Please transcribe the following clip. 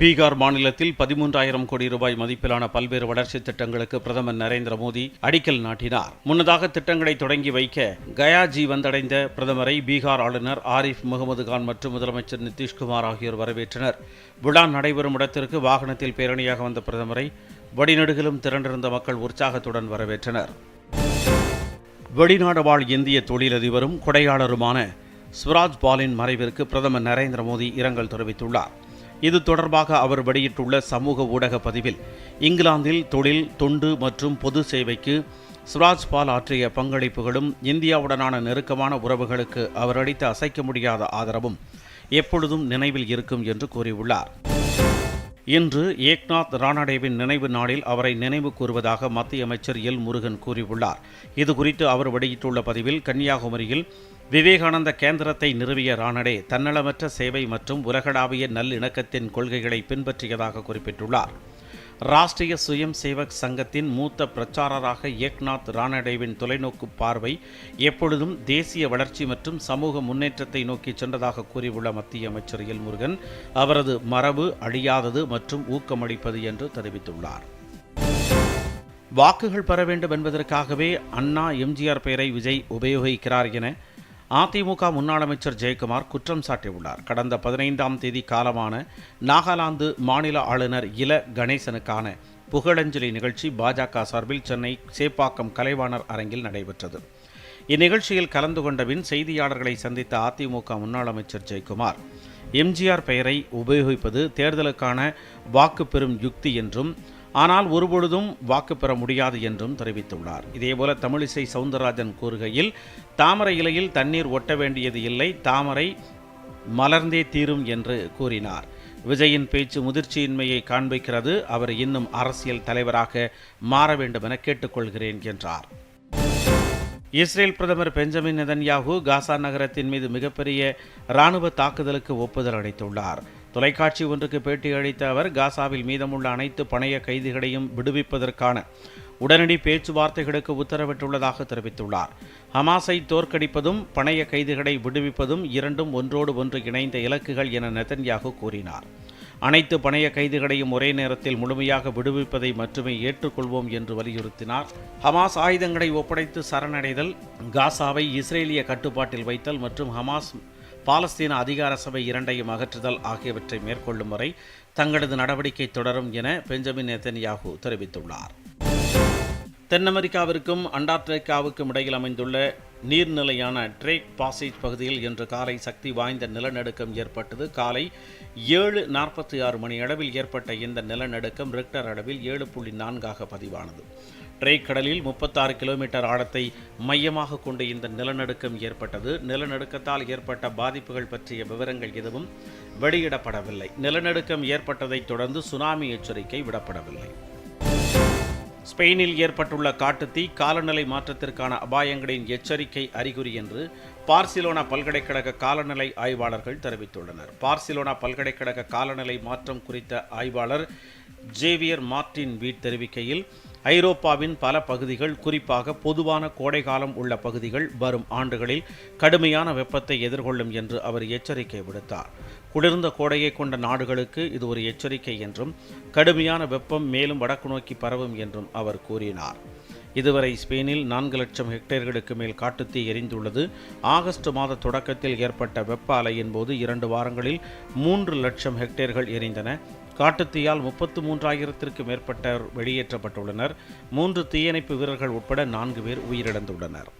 பீகார் மாநிலத்தில் பதிமூன்றாயிரம் கோடி ரூபாய் மதிப்பிலான பல்வேறு வளர்ச்சி திட்டங்களுக்கு பிரதமர் நரேந்திர மோடி அடிக்கல் நாட்டினார். முன்னதாக திட்டங்களை தொடங்கி வைக்க கயாஜி வந்தடைந்த பிரதமரை பீகார் ஆளுநர் ஆரிஃப் முகமது கான் மற்றும் முதலமைச்சர் நிதிஷ்குமார் ஆகியோர் வரவேற்றனர். விழா நடைபெறும் இடத்திற்கு வாகனத்தில் பேரணியாக வந்த பிரதமரை வடிநடுகளும் திரண்டிருந்த மக்கள் உற்சாகத்துடன் வரவேற்றனர். வெளிநாடு வாழ் இந்திய தொழிலதிபரும் கொடையாளருமான ஸ்வராஜ் பாலின் மறைவிற்கு பிரதமர் நரேந்திர மோடி இரங்கல் தெரிவித்துள்ளார். இது தொடர்பாக அவர் வெளியிட்டுள்ள சமூக ஊடக பதிவில் இங்கிலாந்தில் தொழில் தொண்டு மற்றும் பொது சேவைக்கு சுராஜ் பால் ஆற்றிய பங்களிப்புகளும் இந்தியாவுடனான நெருக்கமான உறவுகளுக்கு அவர் அளித்த அசைக்க முடியாத ஆதரவும் எப்பொழுதும் நினைவில் இருக்கும் என்று கூறியுள்ளார். இன்று ஏக்நாத் ராணாடேவின் நினைவு நாளில் அவரை நினைவு கூறுவதாக மத்திய அமைச்சர் எல் முருகன் கூறியுள்ளார். இதுகுறித்து அவர் வெளியிட்டுள்ள பதிவில் கன்னியாகுமரியில் விவேகானந்த கேந்திரத்தை நிறுவிய ராணடே தன்னலமற்ற சேவை மற்றும் உலகளாவிய நல்லிணக்கத்தின் கொள்கைகளை பின்பற்றியதாக குறிப்பிட்டுள்ளார். ராஷ்டிரிய சுயம் சேவக் சங்கத்தின் மூத்த பிரச்சாரராக ஏக்நாத் ராணடேவின் தொலைநோக்கு பார்வை எப்பொழுதும் தேசிய வளர்ச்சி மற்றும் சமூக முன்னேற்றத்தை நோக்கி சென்றதாக கூறியுள்ள மத்திய அமைச்சர் எல் முருகன் அவரது மரபு அழியாதது மற்றும் ஊக்கமளிப்பது என்று தெரிவித்துள்ளார். வாக்குகள் பெற வேண்டும் என்பதற்காகவே அண்ணா எம்ஜிஆர் பெயரை விஜய் உபயோகிக்கிறார் என அதிமுக முன்னாள் அமைச்சர் ஜெயக்குமார் குற்றம் சாட்டியுள்ளார். கடந்த பதினைந்தாம் தேதி காலமான நாகாலாந்து மாநில ஆளுநர் இல கணேசனுக்கான புகழஞ்சலி நிகழ்ச்சி பாஜக சார்பில் சென்னை சேப்பாக்கம் கலைவாணர் அரங்கில் நடைபெற்றது. இந்நிகழ்ச்சியில் கலந்து கொண்டபின் செய்தியாளர்களை சந்தித்த அதிமுக முன்னாள் அமைச்சர் ஜெயக்குமார் எம்ஜிஆர் பெயரை உபயோகிப்பது தேர்தலுக்கான வாக்கு பெறும் யுக்தி என்றும் ஆனால் ஒருபொழுதும் வாக்கு பெற முடியாது என்றும் தெரிவித்துள்ளார். இதேபோல தமிழிசை சவுந்தரராஜன் கூறுகையில் தாமரை இலையில் தண்ணீர் ஒட்ட வேண்டியது இல்லை தாமரை மலர்ந்தே தீரும் என்று கூறினார். விஜயின் பேச்சு முதிர்ச்சியின்மையை காண்பிக்கிறது. அவர் இன்னும் அரசியல் தலைவராக மாற வேண்டும் என கேட்டுக்கொள்கிறேன் என்றார். இஸ்ரேல் பிரதமர் பெஞ்சமின் நெதன்யாகு காசா நகரத்தின் மீது மிகப்பெரிய இராணுவ தாக்குதலுக்கு ஒப்புதல் அளித்துள்ளார். தொலைக்காட்சி ஒன்றுக்கு பேட்டி அளித்த அவர் காசாவில் மீதமுள்ள அனைத்து பணைய கைதிகளையும் விடுவிப்பதற்கான உடனடி பேச்சுவார்த்தைகளுக்கு உத்தரவிட்டுள்ளதாக தெரிவித்துள்ளார். ஹமாஸை தோற்கடிப்பதும் பணைய கைதிகளை விடுவிப்பதும் இரண்டும் ஒன்றோடு ஒன்று இணைந்த இலக்குகள் என நெதன்யாகு கூறினார். அனைத்து பணைய கைதுகளையும் ஒரே நேரத்தில் முழுமையாக விடுவிப்பதை மட்டுமே ஏற்றுக்கொள்வோம் என்று வலியுறுத்தினார். ஹமாஸ் ஆயுதங்களை ஒப்படைத்து சரணடைதல் காசாவை இஸ்ரேலிய கட்டுப்பாட்டில் வைத்தல் மற்றும் ஹமாஸ் பாலஸ்தீன அதிகார சபை இரண்டையும் அகற்றுதல் ஆகியவற்றை மேற்கொள்ளும் வரை தங்களது நடவடிக்கை தொடரும் என பெஞ்சமின் நெத்தன்யாகு தெரிவித்துள்ளார். தென் அமெரிக்காவிற்கும் அண்டார்டிகாவுக்கும் இடையில் அமைந்துள்ள நீர்நிலையான ட்ரேக் பாசேஜ் பகுதியில் இன்று காலை சக்தி வாய்ந்த நிலநடுக்கம் ஏற்பட்டது. காலை ஏழு நாற்பத்தி ஆறு மணி அளவில் ஏற்பட்ட இந்த நிலநடுக்கம் ரிக்டர் அளவில் ஏழு புள்ளி நான்காக பதிவானது. ட்ரேக் கடலில் முப்பத்தாறு கிலோமீட்டர் ஆழத்தை மையமாக கொண்டு இந்த நிலநடுக்கம் ஏற்பட்டது. நிலநடுக்கத்தால் ஏற்பட்ட பாதிப்புகள் பற்றிய விவரங்கள் எதுவும் வெளியிடப்படவில்லை. நிலநடுக்கம் ஏற்பட்டதைத் தொடர்ந்து சுனாமி எச்சரிக்கை விடப்படவில்லை. ஸ்பெயினில் ஏற்பட்டுள்ள காட்டுத்தீ காலநிலை மாற்றத்திற்கான அபாயங்களின் எச்சரிக்கை அறிகுறி என்று பார்சிலோனா பல்கலைக்கழக காலநிலை ஆய்வாளர்கள் தெரிவித்துள்ளனர். பார்சிலோனா பல்கலைக்கழக காலநிலை மாற்றம் குறித்த ஆய்வாளர் ஜேவியர் மார்டின் வீட் தெரிவிக்கையில் ஐரோப்பாவின் பல பகுதிகள் குறிப்பாக பொதுவான கோடைகாலம் உள்ள பகுதிகள் வரும் ஆண்டுகளில் கடுமையான வெப்பத்தை எதிர்கொள்ளும் என்று அவர் எச்சரிக்கை விடுத்தார். குளிர்ந்த கோடையை கொண்ட நாடுகளுக்கு இது ஒரு எச்சரிக்கை என்றும் கடுமையான வெப்பம் மேலும் வடக்கு நோக்கி பரவும் என்றும் அவர் கூறினார். இதுவரை ஸ்பெயினில் நான்கு லட்சம் ஹெக்டேர்களுக்கு மேல் காட்டுத்தீ எரிந்துள்ளது. ஆகஸ்ட் மாத தொடக்கத்தில் ஏற்பட்ட வெப்ப அலையின் போது இரண்டு வாரங்களில் மூன்று லட்சம் ஹெக்டேர்கள் எரிந்தன. காட்டுத்தீயால் முப்பத்து மூன்றாயிரத்திற்கு மேற்பட்டோர் வெளியேற்றப்பட்டுள்ளனர். மூன்று தீயணைப்பு வீரர்கள் உட்பட நான்கு பேர் உயிரிழந்துள்ளனர்.